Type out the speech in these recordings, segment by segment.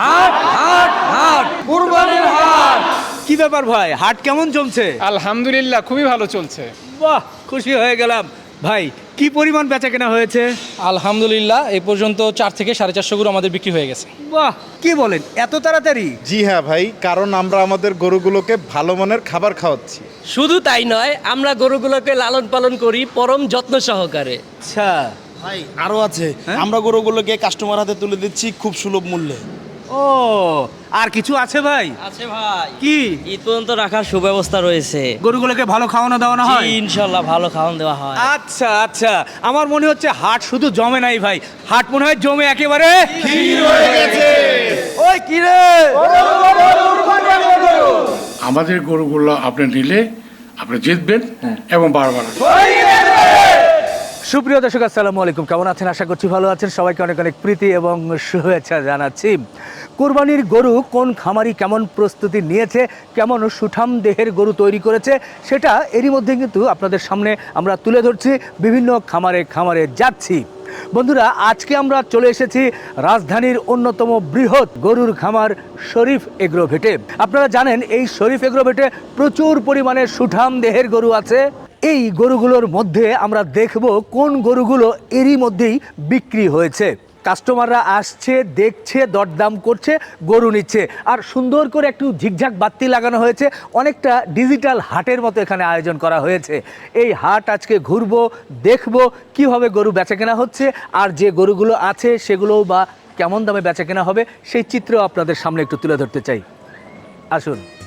হাট হাট হাট কুরবানির হাট। কি ব্যাপার ভাই? হাট কেমন জমছে আলহামদুলিল্লাহ খুবই ভালো চলছে। বাহ খুশি হয়ে গেলাম। ভাই কি পরিমাণ বেচা কেনা হয়েছে? আলহামদুলিল্লাহ এই পর্যন্ত চার থেকে সাড়ে চারশো গরু আমাদের বিক্রি হয়ে গেছে। বাহ কি বলেন? এত তাড়াতাড়ি? জি হ্যাঁ ভাই কারণ আমরা আমাদের গরুগুলোকে ভালো মানের খাবার খাওয়াচ্ছি। শুধু তাই নয় আমরা গরুগুলোকে লালন পালন করি পরম যত্ন সহকারে। আচ্ছা। ভাই আরও আছে। আমরা গরুগুলোকে কাস্টমার হাতে তুলে দিচ্ছি খুব সুলভ মূল্যে। ও আর কিছু আছে ভাই? আছে ভাই। কি? ঈদ পর্যন্ত রাখার সুব্যবস্থা রয়েছে। গরুগুলোকে ভালো খাওয়ানো দাওয়ানো হয়? ইনশাল্লাহ ভালো খাওয়ান দেওয়া হয়। আচ্ছা আচ্ছা। আমার মনে হচ্ছে হাট শুধু জমে নাই ভাই। হাট মনে হয় জমে একেবারে ওই কি রে আমাদের গরুগুলো আপনি নিলে আপনি জিতবেন এবং বারবার। সুপ্রিয় দর্শক, আসসালামু আলাইকুম। কেমন আছেন? আশা করছি ভালো আছেন। সবাইকে অনেক অনেক প্রীতি এবং শুভেচ্ছা জানাচ্ছি। কুরবানির গরু কোন খামারি কেমন প্রস্তুতি নিয়েছে, কেমন সুঠাম দেহের গরু তৈরি করেছে, সেটা এরই মধ্যে কিন্তু আপনাদের সামনে আমরা তুলে ধরছি। বিভিন্ন খামারে খামারে যাচ্ছি। বন্ধুরা, আজকে আমরা চলে এসেছি রাজধানীর অন্যতম বৃহৎ গরুর খামার শরীফ এগ্রোভেটে আপনারা জানেন, এই শরীফ এগ্রোভেটে প্রচুর পরিমাণে সুঠাম দেহের গরু আছে। এই গরুগুলোর মধ্যে আমরা দেখব কোন গরুগুলো এরই মধ্যেই বিক্রি হয়েছে। কাস্টমাররা আসছে, দেখছে, দরদাম করছে, গরু নিচ্ছে। আর সুন্দর করে একটু ঝিকঝাক বাতি লাগানো হয়েছে। অনেকটা ডিজিটাল হাটের মতো এখানে আয়োজন করা হয়েছে। এই হাট আজকে ঘুরবো, দেখব কীভাবে গরু বেচা কেনা হচ্ছে আর যে গরুগুলো আছে সেগুলোও বা কেমন দামে বেচা কেনা হবে সেই চিত্র আপনাদের সামনে একটু তুলে ধরতে চাই। আসুন।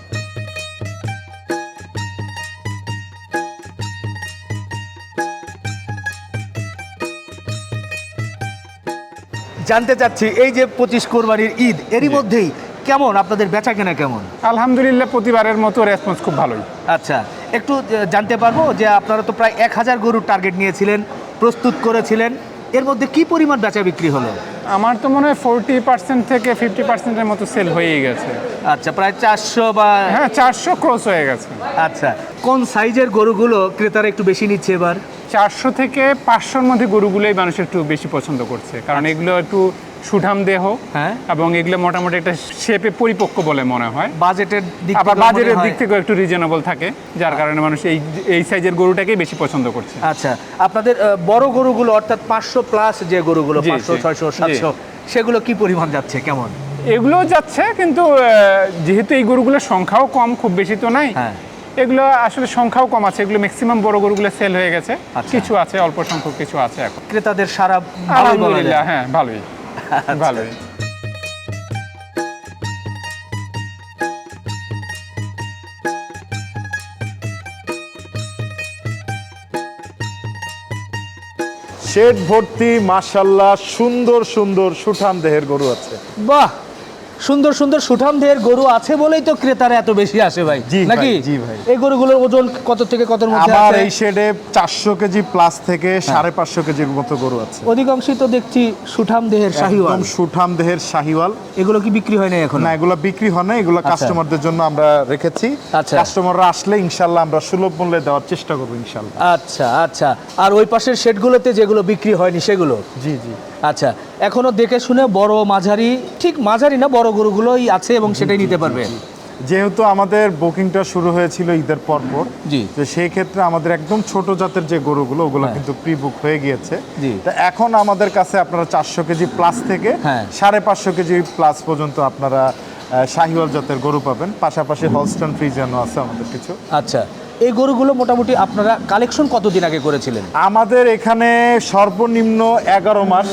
জানতে চাচ্ছি এই যে পঁচিশ কোরবানির ঈদ এরই মধ্যেই কেমন? আপনাদের বেচা কেনা কেমন? আলহামদুলিল্লাহ প্রতিবারের মতো রেসপন্স খুব ভালোই। আচ্ছা একটু জানতে পারব যে আপনারা তো প্রায় এক হাজার গরুর টার্গেট নিয়েছিলেন প্রস্তুত করেছিলেন এর মধ্যে কি পরিমাণ বেচা বিক্রি হলো? আমার তো মনে হয় ফোরটি পার্সেন্ট থেকে ফিফটি পার্সেন্টের মতো সেল হয়েই গেছে। আচ্ছা প্রায় চারশো বা হ্যাঁ চারশো ক্রস হয়ে গেছে। আচ্ছা কোন সাইজের গরুগুলো ক্রেতারা একটু বেশি নিচ্ছে এবার? চারশো থেকে পাঁচশোর মধ্যে গরুগুলোই মানুষ একটু বেশি পছন্দ করছে। কারণ এগুলো একটু সুঠাম দেহ হ্যাঁ। এবং এগুলো মোটামুটি একটা শেপে পরিপক্ক বলে মনে হয় বাজেটের দিক আবার হয়- দিক থেকেও একটু রিজনেবল থাকে যার কারণে মানুষ এই এই সাইজের গরুটাকেই বেশি পছন্দ করছে আচ্ছা আপনাদের বড় গরুগুলো অর্থাৎ পাঁচশো প্লাস যে গরুগুলো পাঁচশো ছয়শো। সাতশো সেগুলো কি পরিমাণ যাচ্ছে কেমন এগুলো যাচ্ছে কিন্তু যেহেতু এই গরুগুলোর সংখ্যাও কম খুব বেশি তো নাই হ্যাঁ। এগুলো আসলে সংখ্যাও কম আছে এগুলো ম্যাক্সিমাম বড় গরুগুলো সেল হয়ে গেছে আচ্ছা। কিছু আছে অল্প সংখ্যক কিছু আছে এখন ক্রেতাদের সারা আলহামদুলিল্লাহ হ্যাঁ ভালোই। ভালোই। শেড ভর্তি মাশাল্লাহ সুন্দর সুন্দর সুঠাম দেহের গরু আছে। বাহ! সুন্দর সুন্দর সুঠাম দেহের গরু আছে বলেই তো ক্রেতারা এত বেশি আসে ভাই। নাকি? জি ভাই। এই গরুগুলোর ওজন কত থেকে কতর মধ্যে আমার এই শেডে চারশো কেজি প্লাস থেকে সাড়ে পাঁচশো কেজির মতো গরু আছে। অধিকাংশই তো দেখছি সুঠাম দেহের শাহিওয়াল। একদম সুঠাম দেহের শাহিওয়াল। এগুলো কি বিক্রি হয় না এখন? না এগুলো বিক্রি হয় না এগুলো কাস্টমারদের জন্য আমরা রেখেছি। আচ্ছা। কাস্টমাররা আসলে ইনশাল্লাহ আমরা সুলভ মূল্যে দেওয়ার চেষ্টা করব ইনশাল্লাহ। আচ্ছা আচ্ছা। আর ওই পাশের শেডগুলোতে যেগুলো বিক্রি হয়নি সেগুলো? জি জি। আচ্ছা এখনও দেখে শুনে বড় মাঝারি ঠিক মাঝারি না বড় গরুগুলোই আছে এবং সেটাই নিতে পারবে যেহেতু আমাদের বুকিংটা শুরু হয়েছিল ঈদের পরপর জি। তো সেই ক্ষেত্রে আমাদের একদম ছোট জাতের যে গরুগুলো ওগুলো কিন্তু প্রি বুক হয়ে গিয়েছে। তা এখন আমাদের কাছে আপনারা চারশো কেজি প্লাস থেকে হ্যাঁ। সাড়ে পাঁচশো কেজি প্লাস পর্যন্ত আপনারা শাহিওয়াল জাতের গরু পাবেন পাশাপাশি হলস্টন ফ্রিজিয়ানও আছে আমাদের কিছু আচ্ছা এই গরুগুলো মোটামুটি আপনারা কালেকশন কতদিন আগে করেছিলেন? আমাদের এখানে সর্বনিম্ন এগারো মাস।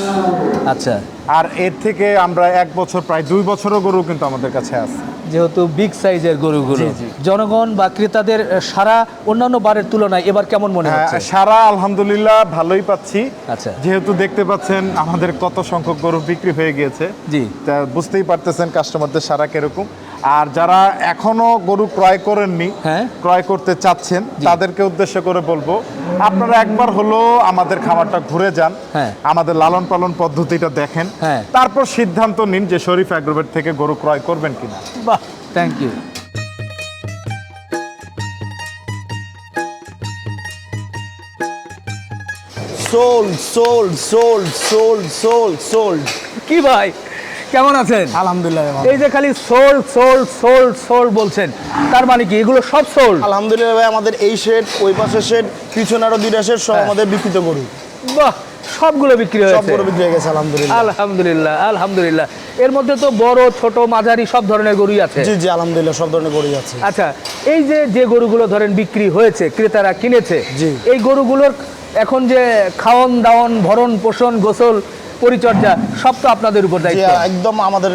আচ্ছা। আর এর থেকে আমরা এক বছর প্রায় দুই বছরও গরু কিন্তু আমাদের কাছে আছে। যেহেতু বিগ সাইজের গরুগুলো। জনগণ বা ক্রেতাদের সারা অন্যান্য বারের তুলনায় এবার কেমন মনে হ্যাঁ, হচ্ছে? সারা আলহামদুলিল্লাহ ভালোই পাচ্ছি। আচ্ছা। যেহেতু দেখতে পাচ্ছেন আমাদের কত সংখ্যক গরু বিক্রি হয়ে গিয়েছে। জি। তা বুঝতেই পারতেছেন কাস্টমারদের সারা কীরকম। আর যারা এখনও গরু ক্রয় করেননি হ্যাঁ। ক্রয় করতে চাচ্ছেন তাদেরকে উদ্দেশ্য করে বলব আপনারা একবার হলো আমাদের খামারটা ঘুরে যান হ্যাঁ। আমাদের লালন পালন পদ্ধতিটা দেখেন হ্যাঁ। তারপর সিদ্ধান্ত নিন যে শরীফ অ্যাগ্রোভেট থেকে গরু ক্রয় করবেন কিনা বাহ thank you sold sold sold sold sold sold কি ভাই কেমন আছেন? আলহামদুলিল্লাহ এই যে খালি সোল্ড সোল্ড সোল্ড সোল্ড বলছেন তার মানে কি? এগুলো সব সোল্ড আলহামদুলিল্লাহ ভাই আমাদের এই শেড ওই পাশের শেড পিছনে আরও দুইটা শেড সব আমাদের বিকৃত গরু। বাহ সবগুলো বিক্রি হয়েছে। গরু বিক্রি হয়ে গেছে আলহামদুলিল্লাহ। আলহামদুলিল্লাহ আলহামদুলিল্লাহ। এর মধ্যে তো বড় ছোট মাঝারি সব ধরনের গরুই আছে। জি জি আলহামদুলিল্লাহ সব ধরনের গরুই আছে। আচ্ছা এই যে যে গরুগুলো ধরেন বিক্রি হয়েছে ক্রেতারা কিনেছে জি। এই গরুগুলোর এখন যে খাওয়ন দাওয়ন ভরণ পোষণ গোসল পরিচর্যা সব তো আপনাদের উপর দায়িত্ব। একদম আমাদের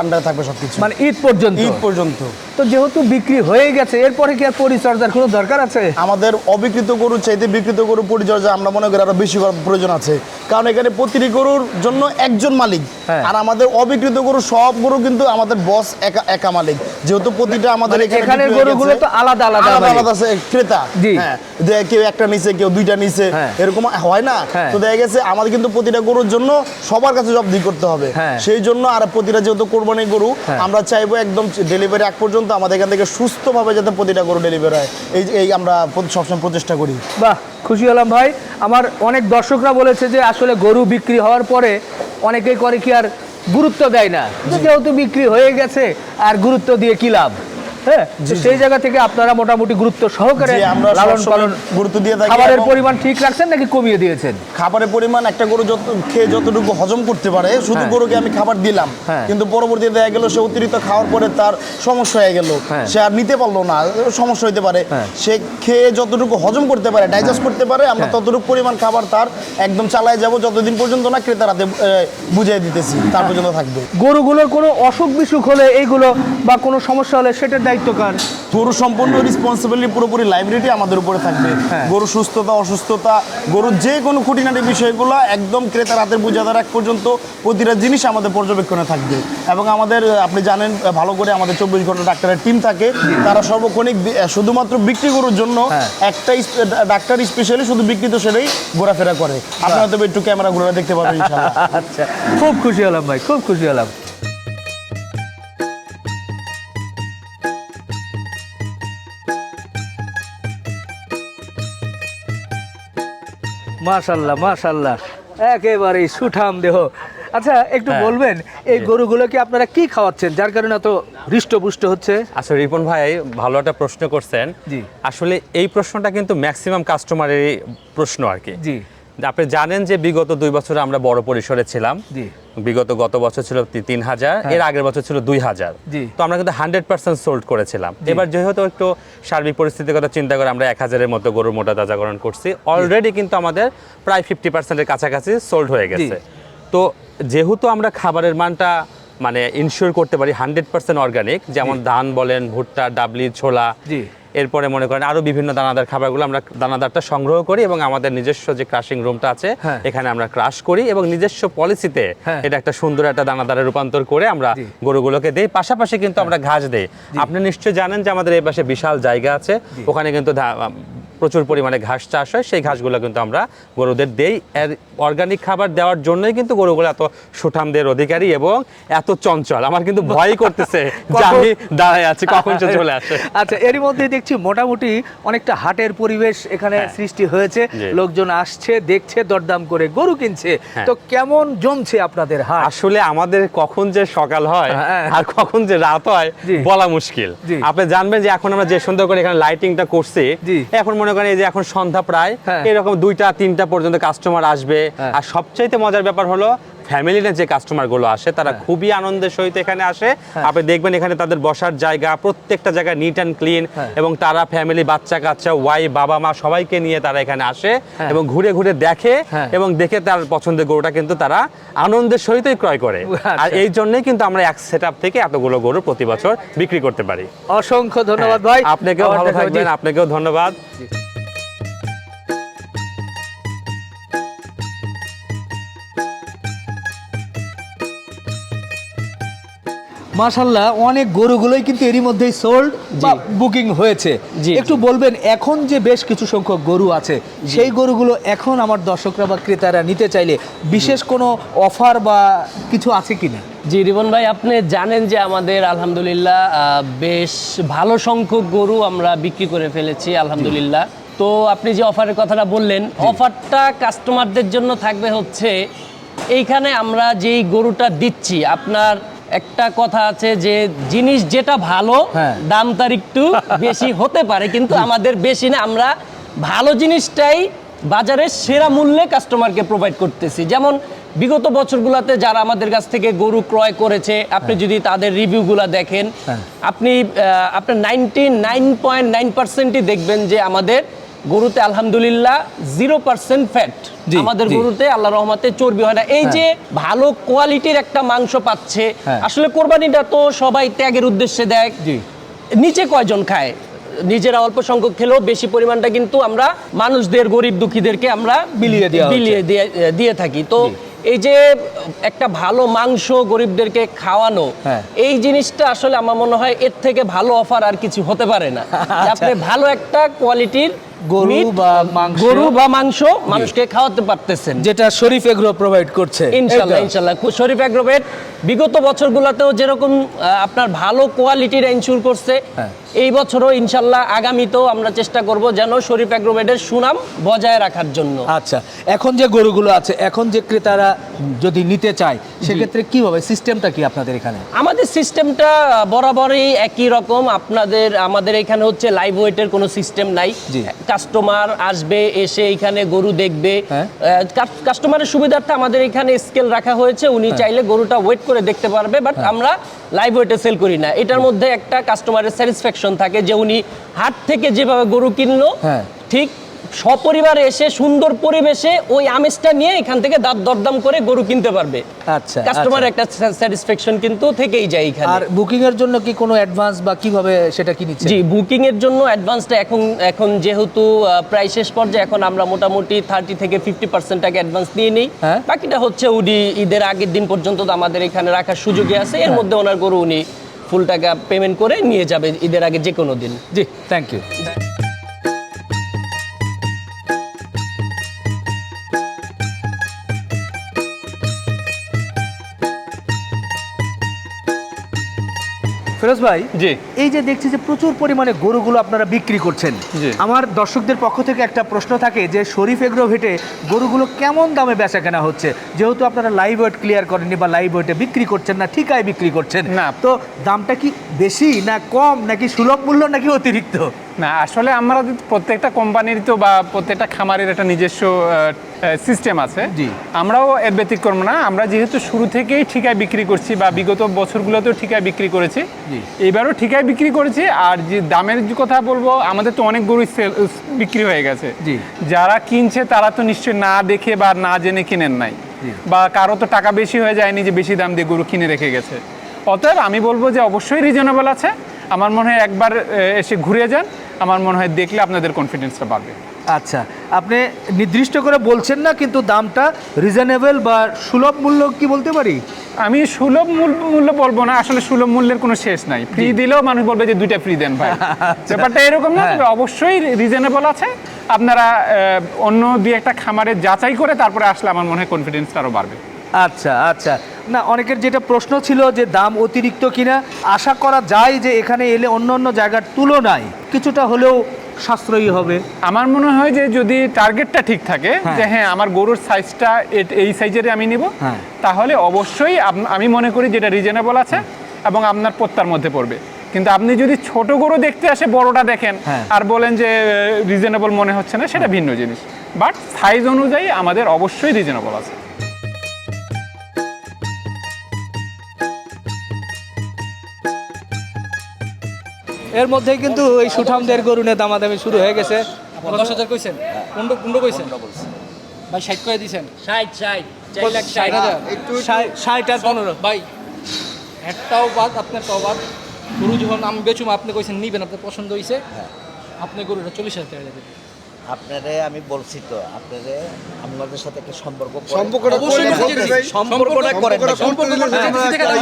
আন্ডারে থাকবে সবকিছু। মানে ঈদ পর্যন্ত। ঈদ পর্যন্ত। তো যেহেতু বিক্রি হয়ে গেছে এরপরে কি আর পরিচর্যার কোনো দরকার আছে আমাদের অবিকৃত গরু চাইতে বিকৃত গরু পরিচর্যা আমরা মনে করি আরও বেশি প্রয়োজন আছে কারণ এখানে প্রতিটি গরুর জন্য একজন মালিক হ্যাঁ। আর আমাদের অবিকৃত গরু সব গরু কিন্তু আমাদের বস একা একা মালিক যেহেতু প্রতিটা আমাদের মানে এখানে গরুগুলো তো আলাদা আলাদা আলাদা আছে ক্রেতা। হ্যাঁ কেউ একটা নিচে কেউ দুইটা নিচে হ্যাঁ। এরকম হয় না হ্যাঁ। তো দেখা গেছে আমাদের কিন্তু প্রতিটা গরুর জন্য সবার কাছে জব্দি করতে হবে। সেই জন্য আর প্রতিটা যেহেতু কোরবানি গরু। আমরা চাইব একদম ডেলিভারি আগ পর্যন্ত আমাদের এখান থেকে সুস্থভাবে যাতে প্রতিটা গরু ডেলিভারি হয়। এই এই আমরা সবসময় প্রচেষ্টা করি। বাহ খুশি হলাম ভাই। আমার অনেক দর্শকরা বলেছে যে আসলে গরু বিক্রি হওয়ার পরে অনেকেই করে কি আর গুরুত্ব দেয় না। যেহেতু বিক্রি হয়ে গেছে আর গুরুত্ব দিয়ে কি লাভ? হ্যাঁ সেই জায়গা থেকে আপনারা মোটামুটি গুরুত্ব সহকারে লালন পালন গুরুত্ব দিয়ে থাকি খাবারের পরিমাণ ঠিক রাখছেন নাকি কমিয়ে দিয়েছেন খাবারের পরিমাণ একটা গরু যত খেয়ে যতটুকু হজম করতে পারে শুধু হ্যাঁ। গরুকে আমি খাবার দিলাম হ্যাঁ। কিন্তু পরবর্তীতে দেখা গেল সে অতিরিক্ত খাওয়ার পরে তার সমস্যা হয়ে গেল হ্যাঁ। সে আর নিতে পারল না সমস্যা হইতে পারে। সে খেয়ে যতটুকু হজম করতে পারে ডাইজেস্ট করতে পারে আমরা। ততটুকু পরিমাণ খাবার তার একদম চালায় যাব যতদিন পর্যন্ত না ক্রেতার হাতে বুঝিয়ে দিতেছি তার পর্যন্ত থাকবে গরুগুলোর কোনো অসুখ বিসুখ হলে এইগুলো বা কোনো সমস্যা হলে সেটার দায়িত্ব কার? গরু সম্পূর্ণ রেসপন্সিবিলিটি পুরোপুরি লাইব্রেরিটি আমাদের উপরে থাকবে। হ্যাঁ। গরু সুস্থতা অসুস্থতা গরুর যে কোনো খুঁটিনাটি বিষয়গুলো একদম ক্রেতার হাতের বোঝা দেওয়ার এক পর্যন্ত প্রতিটা জিনিস আমাদের পর্যবেক্ষণে থাকবে। এবং আমাদের আপনি জানেন ভালো করে আমাদের চব্বিশ ঘণ্টা ডাক্তারের টিম থাকে। তারা সর্বক্ষণিক শুধুমাত্র বিক্রি গরুর জন্য হ্যাঁ। একটা ডাক্তার স্পেশালি শুধু বিক্রিত সেটাই ঘোরাফেরা করে। আপনারা তবে একটু ক্যামেরা ঘোরা দেখতে পাবেন আচ্ছা খুব খুশি হলাম ভাই খুব খুশি হলাম। মাশাল্লাহ মাশাল্লাহ। একেবারেই সুঠাম দেহ। আচ্ছা একটু বলবেন এই গরুগুলো কি আপনারা কি খাওয়াচ্ছেন? যার কারণে এত হৃষ্টপুষ্ট হচ্ছে? আসলে রিপন ভাই ভালো একটা প্রশ্ন করছেন। জি। আসলে এই প্রশ্নটা কিন্তু ম্যাক্সিমাম কাস্টমারেরই প্রশ্ন আর কি। জি। আপনি জানেন যে বিগত দুই বছরে আমরা বড় পরিসরে ছিলাম। জি। বিগত গত বছর ছিল তিন হাজার এর আগের বছর ছিল দুই হাজার। তো আমরা কিন্তু হান্ড্রেড পার্সেন্ট সোল্ড করেছিলাম। এবার যেহেতু একটু সার্বিক পরিস্থিতির কথা চিন্তা করে আমরা এক হাজারের মতো গরুর মোটা তাজাকরণ করছি অলরেডি কিন্তু আমাদের প্রায় ফিফটি পার্সেন্টের কাছাকাছি সোল্ড হয়ে গেছে। তো যেহেতু আমরা খাবারের মানটা মানে ইনশিওর করতে পারি হান্ড্রেড পার্সেন্ট অর্গানিক যেমন ধান বলেন ভুট্টা ডাবলি ছোলা। এরপরে মনে করেন আরও বিভিন্ন দানাদার খাবারগুলো আমরা দানাদারটা সংগ্রহ করি এবং আমাদের নিজস্ব যে ক্রাশিং রুমটা আছে হ্যাঁ। এখানে আমরা ক্রাশ করি এবং নিজস্ব পলিসিতে হ্যাঁ। এটা একটা সুন্দর একটা দানাদারে রূপান্তর করে আমরা। হ্যাঁ। গরুগুলোকে দেই পাশাপাশি কিন্তু আমরা ঘাস দেই আপনি নিশ্চয়ই জানেন যে আমাদের এই পাশে বিশাল জায়গা আছে ওখানে কিন্তু প্রচুর পরিমাণে ঘাস চাষ হয় সেই ঘাসগুলো কিন্তু আমরা গরুদের দেই। এর অর্গানিক খাবার দেওয়ার জন্যই কিন্তু গরুগুলো এত সুঠামদের অধিকারী এবং এত চঞ্চল। আমার কিন্তু ভয় করতেছে যে আমি দাঁড়ায় আছি কখন সে চলে আসে। আচ্ছা এরই মধ্যে দেখছি মোটামুটি অনেকটা হাটের পরিবেশ এখানে হ্যাঁ। সৃষ্টি হয়েছে। লোকজন আসছে দেখছে দরদাম করে গরু কিনছে। হ্যাঁ। তো কেমন জমছে আপনাদের হাট? আসলে আমাদের কখন যে সকাল হয় হ্যাঁ। আর কখন যে রাত হয় বলা মুশকিল। আপনি জানবেন যে এখন আমরা যে সুন্দর করে এখানে লাইটিংটা করছি এখন মনে করেন এই যে এখন সন্ধ্যা প্রায় হ্যাঁ। এরকম দুইটা তিনটা পর্যন্ত কাস্টমার আসবে হ্যাঁ। আর সবচাইতে মজার ব্যাপার হলো ফ্যামিলিতে যে কাস্টমারগুলো আসে তারা হ্যাঁ। খুবই আনন্দের সহিত এখানে আসে আপনি দেখবেন এখানে তাদের বসার জায়গা প্রত্যেকটা জায়গা নিট অ্যান্ড ক্লিন। এবং তারা ফ্যামিলি বাচ্চা কাচ্চা ওয়াই বাবা মা সবাইকে নিয়ে তারা এখানে আসে। এবং ঘুরে ঘুরে দেখে। এবং দেখে তার পছন্দের গরুটা কিন্তু তারা আনন্দের সহিতই ক্রয় করে আচ্ছা। আর এই জন্যই কিন্তু আমরা এক সেট থেকে এতগুলো গরু প্রতি বছর বিক্রি করতে পারি অসংখ্য ধন্যবাদ ভাই আপনাকেও ভালো থাকবেন আপনাকেও ধন্যবাদ মাশাল্লাহ অনেক গরুগুলোই কিন্তু এরই মধ্যেই সোল্ড বা বুকিং হয়েছে। একটু বলবেন এখন যে বেশ কিছু সংখ্যক গরু আছে সেই গরুগুলো এখন আমার দর্শকরা বা ক্রেতারা নিতে চাইলে বিশেষ কোনো অফার বা কিছু আছে কি না জি রিবন ভাই আপনি জানেন যে আমাদের আলহামদুলিল্লাহ বেশ ভালো সংখ্যক গরু আমরা বিক্রি করে ফেলেছি আলহামদুলিল্লাহ। তো আপনি যে অফারের কথাটা বললেন অফারটা কাস্টমারদের জন্য থাকবে হচ্ছে এইখানে আমরা যেই গরুটা দিচ্ছি আপনার একটা কথা আছে যে জিনিস যেটা ভালো হ্যাঁ। দাম তার একটু বেশি হতে পারে কিন্তু আমাদের বেশি না আমরা ভালো জিনিসটাই বাজারে সেরা মূল্যে কাস্টমারকে প্রোভাইড করতেছি যেমন বিগত বছরগুলোতে যারা আমাদের কাছ থেকে গরু ক্রয় করেছে আপনি যদি তাদের রিভিউগুলো দেখেন হ্যাঁ। আপনি আপনার নাইনটি নাইন পয়েন্ট নাইন পার্সেন্টই দেখবেন যে আমাদের গরুতে আলহামদুলিল্লাহ জিরো পার্সেন্ট ফ্যাট আমাদের। গরুতে আল্লাহ রহমতে চর্বি হয় না। এই যে ভালো কোয়ালিটির একটা মাংস পাচ্ছে হ্যাঁ। আসলে কোরবানিটা তো সবাই ত্যাগের উদ্দেশ্যে দেয়। নিচে কয়জন খায়? নিজেরা অল্প সংখ্যক খেলেও বেশি পরিমাণটা কিন্তু আমরা মানুষদের গরিব দুঃখীদেরকে আমরা বিলিয়ে। বিলিয়ে দিয়ে দিয়ে থাকি। তো এই যে একটা ভালো মাংস গরিবদেরকে খাওয়ানো হ্যাঁ। এই জিনিসটা আসলে আমার মনে হয় এর থেকে ভালো অফার আর কিছু হতে পারে না। যে আপনি ভালো একটা কোয়ালিটির গরু বা মাংস। গরু বা মাংস মানুষকে খাওয়াতে পারতেছেন যেটা শরীফ এগ্রো প্রোভাইড করছে ইনশাল্লাহ ইনশাল্লাহ শরীফ এগ্রোভেট বিগত বছরগুলোতেও যেরকম আপনার ভালো কোয়ালিটির এনশিওর করছে হ্যাঁ। এই বছরও ইনশাল্লাহ আগামীতেও আমরা চেষ্টা করব যেন শরীফ অ্যাগ্রোভেটের সুনাম বজায় রাখার জন্য। আচ্ছা এখন যে গরুগুলো আছে এখন যে ক্রেতারা যদি নিতে চায় সেক্ষেত্রে কি হবে? সিস্টেমটা কি আপনাদের এখানে? আমাদের সিস্টেমটা বরাবরই একই রকম। আপনাদের আমাদের এখানে হচ্ছে লাইভ ওয়েটের কোনো সিস্টেম নাই। কাস্টমার আসবে এসে এখানে গরু দেখবে। হ্যাঁ। কাস্টমারের সুবিধার্থে আমাদের এখানে স্কেল রাখা হয়েছে। উনি হ্যাঁ। চাইলে গরুটা ওয়েট করে দেখতে পারবে। বাট আমরা লাইভ ওয়েটে সেল করি না এটার মধ্যে একটা কাস্টমারের স্যাটিসফ্যাকশন থাকে যে উনি হাট থেকে যেভাবে গরু কিনলো হ্যাঁ। ঠিক সপরিবারে এসে সুন্দর পরিবেশে ওই আমেজটা নিয়ে এখান থেকে দাঁত দরদাম করে গরু কিনতে পারবে। আচ্ছা কাস্টমার আচ্ছা। একটা স্যাটিসফ্যাকশন কিন্তু থেকেই যায় এখানে। আর বুকিং এর জন্য কি কোনো অ্যাডভান্স বা কীভাবে সেটা কি নিচ্ছে জি বুকিং এর জন্য অ্যাডভান্সটা এখন এখন যেহেতু প্রায় শেষ পর্যায়ে এখন আমরা মোটামুটি থার্টি থেকে ফিফটি পার্সেন্ট টাকা অ্যাডভান্স নিয়ে নিই। হ্যাঁ। বাকিটা হচ্ছে উনি ঈদের আগের দিন পর্যন্ত তো আমাদের এখানে রাখার সুযোগই আছে। হ্যাঁ। এর মধ্যে ওনার গরু উনি ফুল টাকা পেমেন্ট করে নিয়ে যাবে ঈদের আগে যে কোনো দিন। জি থ্যাংক ইউ ফিরোজ ভাই জি। এই যে দেখছি যে প্রচুর পরিমাণে গরুগুলো আপনারা বিক্রি করছেন। আমার দর্শকদের পক্ষ থেকে একটা প্রশ্ন থাকে যে শরীফ এগ্রো ভেটে গরুগুলো কেমন দামে বেচা কেনা হচ্ছে? যেহেতু আপনারা লাইভ ওয়েট ক্লিয়ার করেননি বা লাইভ ওয়েটে বিক্রি করছেন না ঠিকায় বিক্রি করছেন। না। তো দামটা কি বেশি না কম নাকি সুলভ মূল্য নাকি অতিরিক্ত? না আসলে আমরা প্রত্যেকটা কোম্পানির তো বা প্রত্যেকটা খামারের একটা নিজস্ব সিস্টেম আছে। জি। আমরাও এর ব্যতিক্রম না আমরা যেহেতু শুরু থেকেই ঠিকায় বিক্রি করছি বা বিগত বছরগুলোতেও ঠিকায় বিক্রি করেছি। এবারও ঠিকায় বিক্রি করেছি আর যে দামের কথা বলব আমাদের তো অনেক গরু সেল বিক্রি হয়ে গেছে। জি। যারা কিনছে তারা তো নিশ্চয়ই না দেখে বা না জেনে কিনেন নাই। বা কারও তো টাকা বেশি হয়ে যায়নি যে বেশি দাম দিয়ে গরু কিনে রেখে গেছে। অতএব আমি বলব যে অবশ্যই রিজনেবল আছে। আমার মনে হয় একবার এসে ঘুরে যান। আমার মনে হয় দেখলে আপনাদের কনফিডেন্সটা বাড়বে। আচ্ছা আপনি নির্দিষ্ট করে বলছেন না কিন্তু দামটা রিজনেবল বা সুলভ মূল্য কি বলতে পারি? আমি সুলভ মূল- মূল্য বলব না আসলে সুলভ মূল্যের কোনো শেষ নাই। ফ্রি দিলেও মানুষ বলবে যে দুইটা ফ্রি দেন ভাই। ব্যাপারটা এরকম না হ্যাঁ। তবে অবশ্যই রিজনেবল আছে। আপনারা অন্য দুই একটা খামারে যাচাই করে তারপরে আসলে আমার মনে হয় কনফিডেন্সটা আরও বাড়বে। আচ্ছা আচ্ছা। না অনেকের যেটা প্রশ্ন ছিল যে দাম অতিরিক্ত কিনা আশা করা যায় যে এখানে এলে অন্য অন্য জায়গার তুলনায় কিছুটা হলেও সাশ্রয়ী হবে আমার মনে হয় যে যদি টার্গেটটা ঠিক থাকে হ্যাঁ। যে হ্যাঁ আমার গরুর সাইজটা এই সাইজের আমি নিব হ্যাঁ। তাহলে অবশ্যই আমি মনে করি যেটা রিজনেবল আছে এবং আপনার প্রত্যার মধ্যে পড়বে কিন্তু আপনি যদি ছোট গরু দেখতে আসে বড়টা দেখেন হ্যাঁ। আর বলেন যে রিজনেবল মনে হচ্ছে না সেটা ভিন্ন জিনিস বাট সাইজ অনুযায়ী আমাদের অবশ্যই রিজনেবল আছে এর মধ্যেই কিন্তু এই সুঠামদের গরুনে দামাদামি শুরু হয়ে গেছে। দশ হাজার কইছেন? পনেরো পনেরো কইছেন? ভাই ষাট করে দিয়েছেন ষাট ষাট ষাট। ষাট হাজার? ষাট- ষাট আর পনেরো। ভাই একটাও বাদ আপনারটাও বাদ গরু যখন আমি বেচুম আপনি কইছেন নিবেন আপনার পছন্দ হয়েছে আপনি গরুটা চল্লিশ হাজার টাকা দেবেন। আপনারে আমি বলছি তো আপনারে আপনাদের সাথে একটা সম্পর্ক সম্পর্কটা। সম্পর্কটা করেন সম্পর্ক করতে যেতেছি থেকে দাম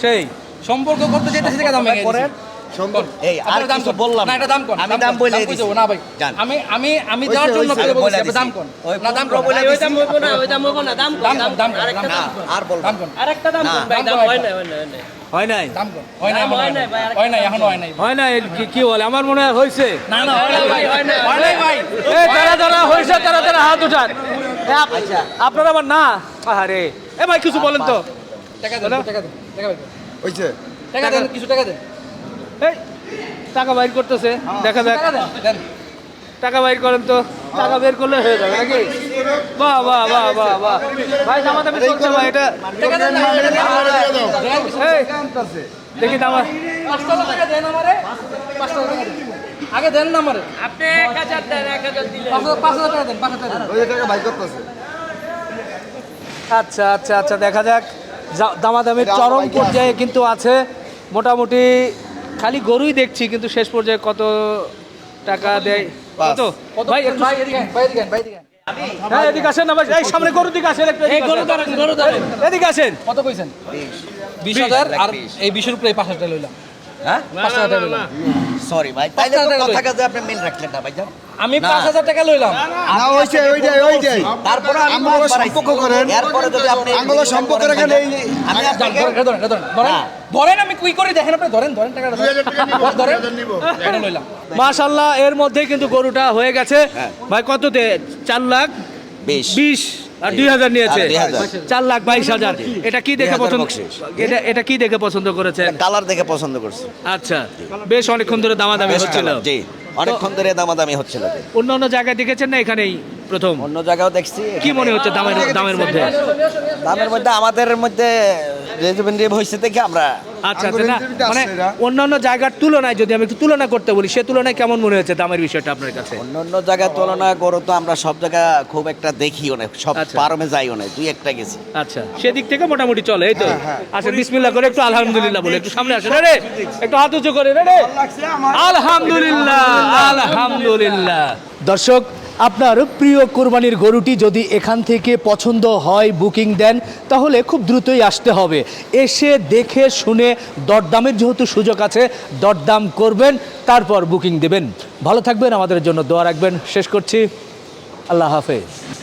সেই। সম্পর্ক করতে যেতেছি থেকে দাম ভেঙে করেন। সম্পর্ক এই, আর কিছু বললাম না এটা দাম কোন আমি দাম বলে দিছি। না ভাই। আমি আমি আমি দেওয়ার জন্য হইছে, বলছি দাম কোন না দাম কোন ওই দাম হইবো না ওই দাম হইবো না। দাম কোন, দাম দাম কোন, দাম কোন, কোন, আরেকটা দাম দাম কোন। কোন। আর বলব দাম কোন আরেকটা দাম কোন ভাই দাম দাম হয় না হয় না হয় নাই। দাম কোন হয় না হয় হয় নাই নাই। ভাই, হয় নাই দাম হয় নাই। হয় না কি- কি বলে? আমার মনে হয় হয়েছে না না হয় নাই ভাই। হয় নাই, হয় নাই ভাই। এ যারা যারা হয়েছে তারা তারা হাত উঠান। আপ- আপনার আবার না? আরে এ ভাই কিছু বলেন তো। টাকা দেন টাকা দেন টাকা দেন। হয়েছে টাকা দেন কিছু টাকা দেন। এই টাকা বাইর করতেছে। দেখা যাক। টাকা টাকা বাইর করেন তো। টাকা বের করলে হয়ে যাবে নাকি? বাহ বাহ বাহ বাহ বাহ। ভাই দামাদামি চলছে ভাই এটা টাকা দেন না, এই, দেখি দামা পাঁচশো টাকা দেন আমারে। পাঁচশো টাকা দেন। আগে দেন না আমারে। আপনি এক হাজার দেন এক হাজার দিলে পাঁচ হাজার- টাকা দেন পাঁচ হাজার টাকা দেন আচ্ছা আচ্ছা আচ্ছা দেখা যাক। দামাদামির চরম পর্যায়ে কিন্তু আছে। মোটামুটি খালি গরুই দেখছি কিন্তু শেষ পর্যায়ে কত টাকা দেয়? কত? ভাই একটু ভাই এদিকে ভাই এদিকে ভাই এদিকে আয়। হ্যাঁ এদিকে আসেন না ভাই। এই সামনে গরুর দিকে আসেন এই গরু এদিকে আসেন। কত কইছেন? আর এই উপরে টাকা লইলাম। হ্যাঁ? টাকা লইলাম। সরি ভাই তাইলে কথা কাজে আপনি মেন রাখলেন না ভাইজান। আমি পাঁচ হাজার টাকা লইলাম। না ওইটাই ওইটাই ওইটাই। তারপরে আমি। সম্পর্ক করেন। এরপরে যদি আপনি সম্পর্ক রেখে নেই। আমি ধরেন, ধরেন, ধরেন, আমি কুই করে দেখেন আপনি ধরেন ধরেন টাকাটা ধরেন। এটা লইলাম। মাশাল্লাহ এর মধ্যেই কিন্তু গরুটা হয়ে গেছে। ভাই কততে চার লাখ? বিশ। বিশ। আর দুই হাজার নিয়েছে। চার লাখ বাইশ হাজার। এটা কি দেখে পছন্দ? এটা এটা কি দেখে পছন্দ করেছেন? কালার দেখে পছন্দ করছি। আচ্ছা। বেশ অনেকক্ষণ ধরে দামাদামি হচ্ছিল। জি। অনেকক্ষণ ধরে দামাদামি হচ্ছিল। অন্য অন্য জায়গায় দেখেছেন না এখানেই প্রথম? অন্য জায়গাও দেখছি কি মনে হচ্ছে দামের দামের মধ্যে? দামের মধ্যে আমাদের মধ্যে রেজুভেন্টিভ হয়েছে দেখে আমরা আচ্ছা আচ্ছা না মানে অন্যান্য জায়গার তুলনায় যদি আমি একটু তুলনা করতে বলি সে তুলনায় কেমন মনে হয়েছে দামের বিষয়টা আপনার কাছে? অন্য অন্য জায়গার তুলনায় গরু তো আমরা সব জায়গা খুব একটা দেখিও না সব আচ্ছা। পারমে যাইও না দুই একটা গেছি। আচ্ছা সেদিক থেকে মোটামুটি চলে এই তো? আচ্ছা বিসমিল্লাহ করে একটু আলহামদুলিল্লাহ বলে একটু সামনে আসেন। রে একটু হাত উঁচু করে রে রে। আলহামদুলিল্লাহ আলহামদুলিল্লাহ। দর্শক আপনার প্রিয় কোরবানির গরুটি যদি এখান থেকে পছন্দ হয় বুকিং দেন, তাহলে খুব দ্রুতই আসতে হবে। এসে দেখে শুনে দরদামের যেহেতু সুযোগ আছে, দরদাম করবেন, তারপর বুকিং দেবেন। ভালো থাকবেন, আমাদের জন্য দোয়া রাখবেন। শেষ করছি। আল্লাহ হাফেজ।